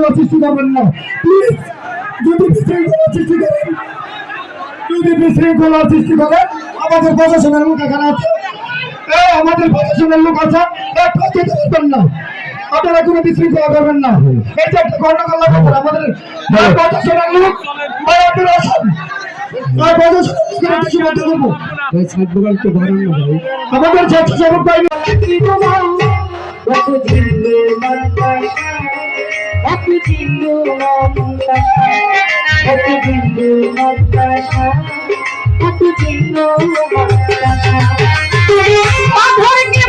বিশৃঙ্খলা সৃষ্টি করবেন না। প্লিজ যদি বিশৃঙ্খলা সৃষ্টি করেন যদি বিশৃঙ্খলা সৃষ্টি করেন আমাদের প্রশাসনের লোক এখানে আছে। এ, আমাদের প্রশাসনের লোক আছে একটু যেতে পারবেন না। আপনারা কোনো বিশৃঙ্খলা করবেন না। এই যে একটা গন্ডগোল আমাদের প্রশাসনের লোক ভাই আপনারা আসেন।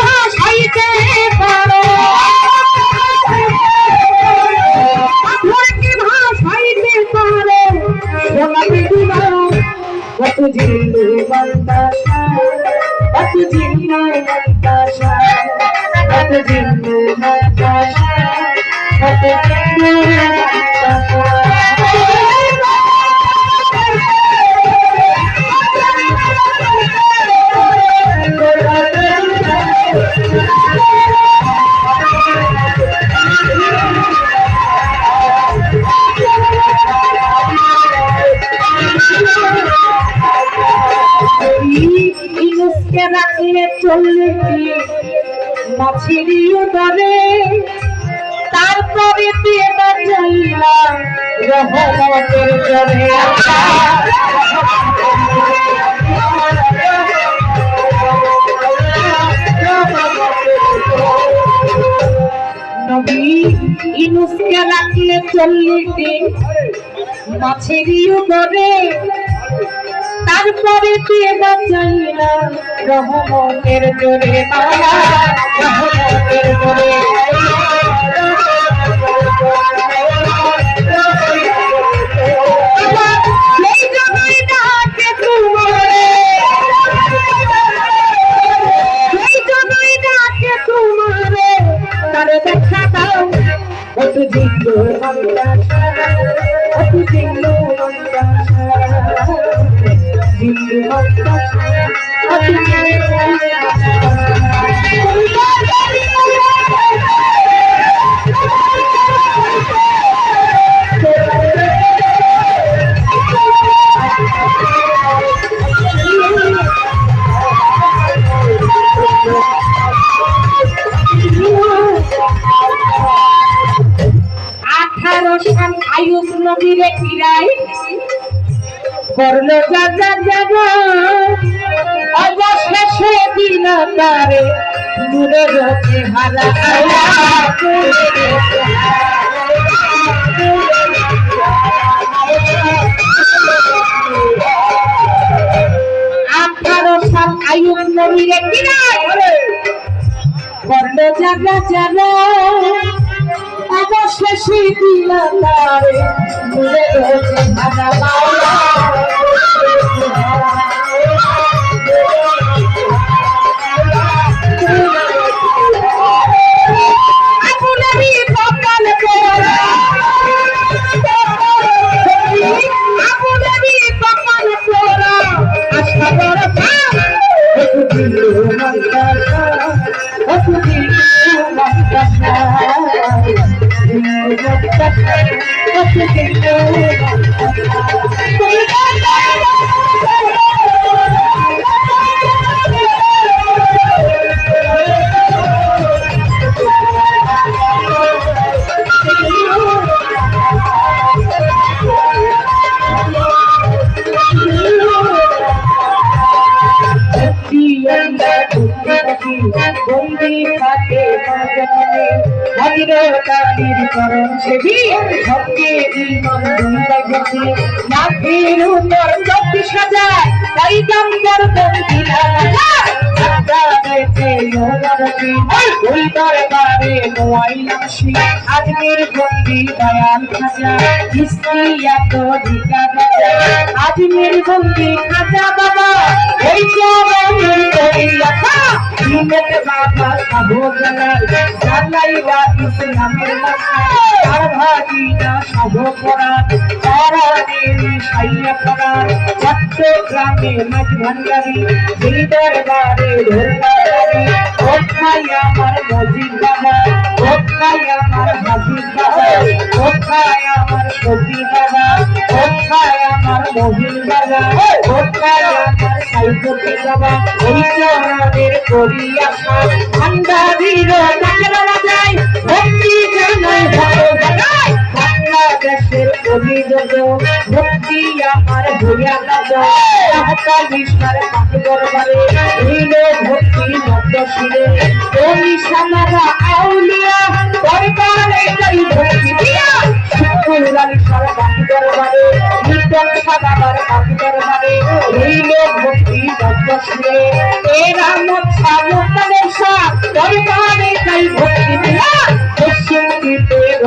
ভাসাইতে পারো সোনালি দিবা কত জিন্দু বাতাসা কত জিন্দু বাতাসা কত জিন্দু রাখলে চললে মাছিরিও ধরে তারপরে দিয়ে বাজাইলা রহমতের নবী ইনুসকে রাখলে চল্লিশ দিন মাছেরিও ধরে তারপরে দিয়ে বাঁচাইলা রহমতের জোরে মালা রহমতের জোরে সেই জন্যই ডাকে তোমারে সেই জন্যই জিন্দু মন্দাসা করল জাগা জাগা। অবশেষে দিন তারে দূরে রোকে হারা আঠারো সাল আয়ুব নবীরে ফিরাই করল জাগা জাগা। অবশেষে ভাগা বন্দি থাকে মজনে ভদ্রতাটির করণ সেবি সবকে জীবন দুই গেছে নাথের উপর চব্বিশ হাজার তাই নোয়াইলামসি আজমের বন্দি খাজা কিস্তি এত ঢিকা গাজা আজমের বন্দি খাজা বাবা, এই চরণের দরিয়াখা দিনের বাবা সাবো জানার জানাইবা ইসলামের মাথা নেই সাইয়া করা চট্টগ্রামে কোথায় আমার হাবিব বাবা কোথায় আমার সবি বাবা কোথায় আমার মহিল বাবা কোথায় আমার সাইফুদ্দিন বাবা ওই চরণের করি আশা যায় ভক্তি আমার ভক্তি মধ্য সামারা আউলিয়া দরবারে যাই ভক্তি সার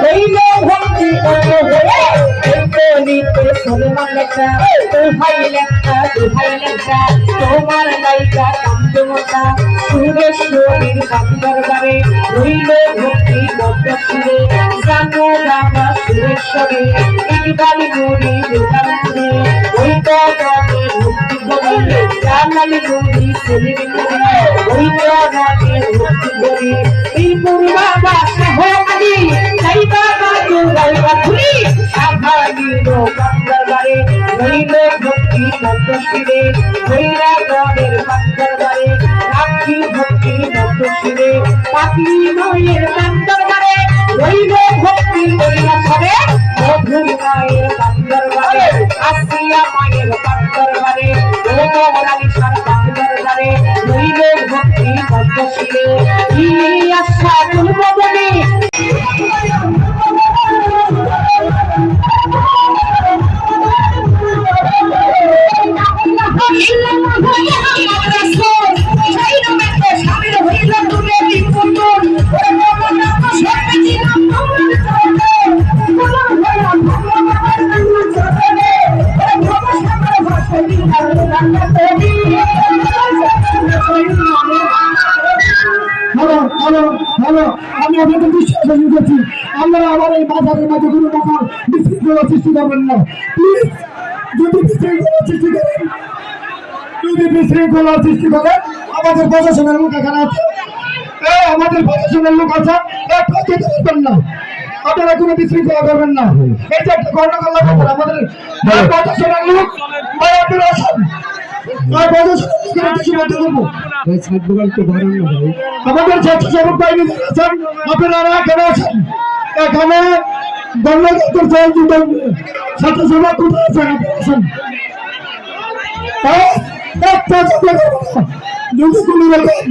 হইল ভক্তি ভক্ত হয়ে নিতে সলমান লেখা দোহাই লেখা দোহাই লেখা। তোমার নায়িকা কান্দমতা সুরেশ্বরীর পাখি দরবারে হইল ভক্তি ভক্ত শিরে জানো রামা সুরেশ্বরী ইকবাল গুরি বেদান্তে পাখি নয়ের পাক দরবারে হইল ভক্তি হইলা সবে মধুর মায়ের হইল ভক্তি ভক্ত শিরে ইলিয়াসা আমি আপনাদের বিশ্বাস করছি আপনারা আমার এই বাজারের মাঝে কোনো রকম বিশৃঙ্খলা সৃষ্টি করবেন না প্লিজ যদি বিশৃঙ্খলা সৃষ্টি করেন যদি বিশৃঙ্খলা সৃষ্টি করেন আমাদের প্রশাসনের লোক এখানে আছে আমাদের প্রশাসনের লোক আছে পারবেন না আপনারা কোনো বিশৃঙ্খলা করবেন না এই যে একটা গন্ডগোল লাগাবেন আমাদের প্রশাসনের লোক আপনারা আসেন আমাদের স্বেচ্ছাসেবক বাহিনী আছেন আপনারা এখানে আছেন এখানে গণতন্ত্র করছেন স্বেচ্ছাসেবক কোথায় আছেন আছেন হ্যাঁ? একটা। যদি কোনো রকম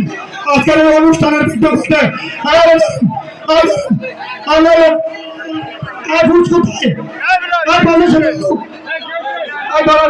আজকের অনুষ্ঠানের বিজ্ঞপ্তিতে বুঝ কোথায় আর আর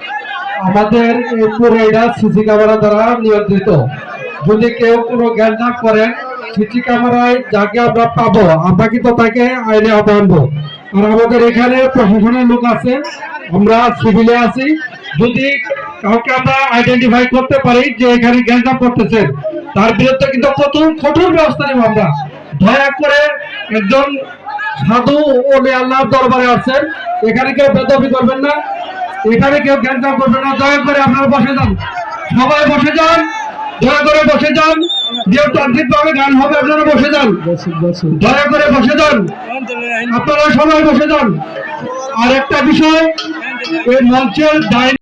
আমাদের এই পুরোটা সিসি ক্যামেরা দ্বারা নিয়ন্ত্রিত। যদি কেউ কোনো জ্ঞান না করেন সিসি ক্যামেরায় যাকে আমরা পাবো, আমরা কিন্তু তাকে আইনে আনব। আর আমাদের এখানে প্রশাসনের লোক আছে, আমরা সিভিলে আছি। যদি কাউকে আমরা আইডেন্টিফাই করতে পারি যে এখানে জ্ঞানজাম করতেছেন তার বিরুদ্ধে কিন্তু কঠোর কঠোর ব্যবস্থা নেব আমরা। দয়া করে একজন সাধু ও আল্লাহর দরবারে আছেন এখানে কেউ বেদবি করবেন না। এখানে কেউ জ্ঞানজাম করবে না, দয়া করে আপনারা বসে যান। সবাই বসে যান, দয়া করে বসে যান। যে তান্ত্রিক ভাবে গান হবে, আপনারা বসে যান। দয়া করে বসে যান। আপনারা সবাই বসে যান। আর একটা বিষয়, এই মঞ্চের দায়